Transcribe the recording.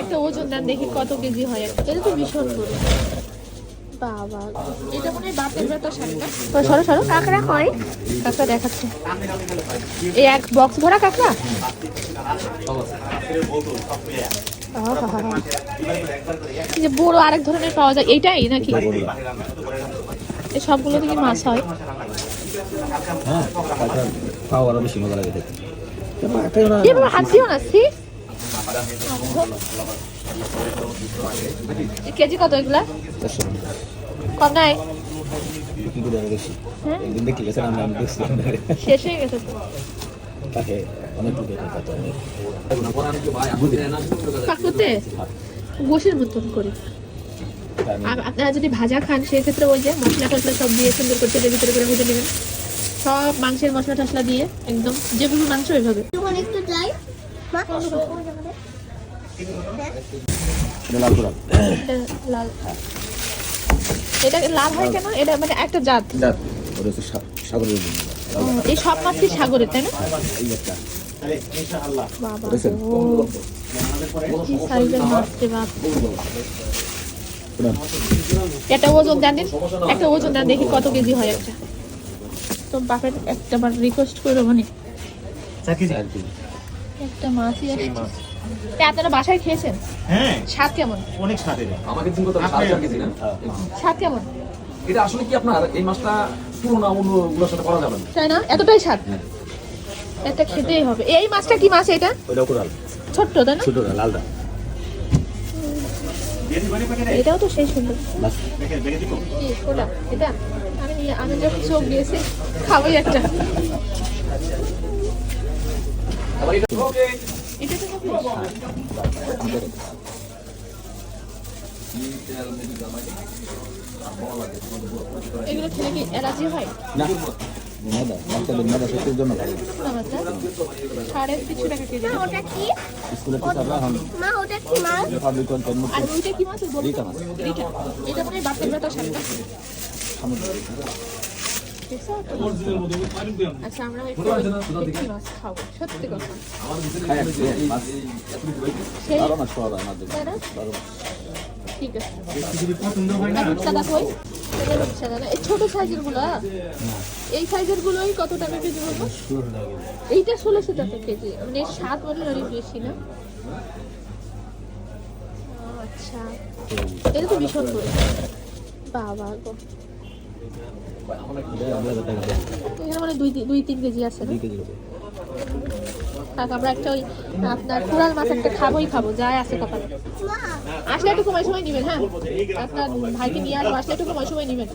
একটা ওজন দেন দেখি কত কেজি হয় একটা। এটা তো ভীষণ বড়। বাবা এটা মনে হয় বাপের বেটা শাড়ি সরো সরো কাঁকড়া হয় কাঁকড়া দেখাচ্ছে। এই এক বক্স ভরা কাঁকড়া? এই যে বড় আরেক ধরনের পাওয়া যায়। এইটাই নাকি? এই সবগুলো থেকে মাছ হয়। হ্যাঁ হাত দিও না সি? কেজি কত এগুলা? কম নাই? শেষ হয়ে গেছে মতন করে। আপনারা যদি ভাজা খান, সেক্ষেত্রে ওই যে মশলা টসলা সব দিয়ে সুন্দর করে তেলের ভিতরে করে ভেজে নেবেন। সব মাংসের মশলা টসলা দিয়ে একদম যেগুলো মাংস ওইভাবে। একটু যাই এটা লাল কোরাল এটা লাল। এটা লাল হয় কেন? এটা মানে একটা জাত। যাক ওটা হচ্ছে সাগরের ও, এই সব মাছই সাগরের তাই না? এই একটা ও কি সাইজের মাছ বাপ? একটা ওজন দেন দিন। একটা ওজন দেন দেখি কত কেজি হয় একটা। তো বাপের একটা বার রিকোয়েস্ট করব মানে একটা মাছই আসছে তা আপনারা বাসায় খেয়েছেন? হ্যাঁ। স্বাদ কেমন? অনেক স্বাদের। আমাকে দিন কত সাড়ে চার কেজি না স্বাদ কেমন? এটা আসলে কি আপনার এই মাছটা তুলনা অন্যগুলোর সাথে করা যাবে না? তাই না? এতটাই স্বাদ? একটা খেতেই হবে। এই মাছটা কি মাছ এটা? ওইটাও কোরাল। ছোট্ট তাই না? ছোটটা লালটা এটাও তো সেই সুন্দর। ওটা এটা আমি আমি যখন চোখ দিয়েছি খাবোই একটা। এটা। এগুলো খেলে কি অ্যালার্জি হয়? না। মেদা বাচ্চাদের মেদা শক্তির জন্য ভালো। সাড়ে তিনশো টাকা কেজি ওটা কি? স্কুলের টিচাররা এখন মা ওটা কি মা? পাবলিক কন্টেন্ট আর ওইটা কি মাছ বলুন রিকা মাছ। রিকা এটা মানে বাপের বেটা শাড়ি সামুদ্রিক। দেখছ? আচ্ছা আমরা মাছ খাব সত্যি কথা? ঠিক আছে ছোট সাইজেরগুলো এই সাইজের গুলোই কত টাকা কেজি বলব এইটা ষোলোশো টাকা কেজি মানে স্বাদ অনেক বেশি না আচ্ছা এটা তো ভীষণ বাবা গো মানে দুই তিন কেজি আছে দুই একটা ওই, আপনার কুড়াল মাছ একটা খাবোই খাব যাই আছে কপালে। আসলে একটু সময় সময় নেবেন হ্যাঁ? আপনার ভাইকে নিয়ে আসব, আসলে একটু সময় সময় নেবেন।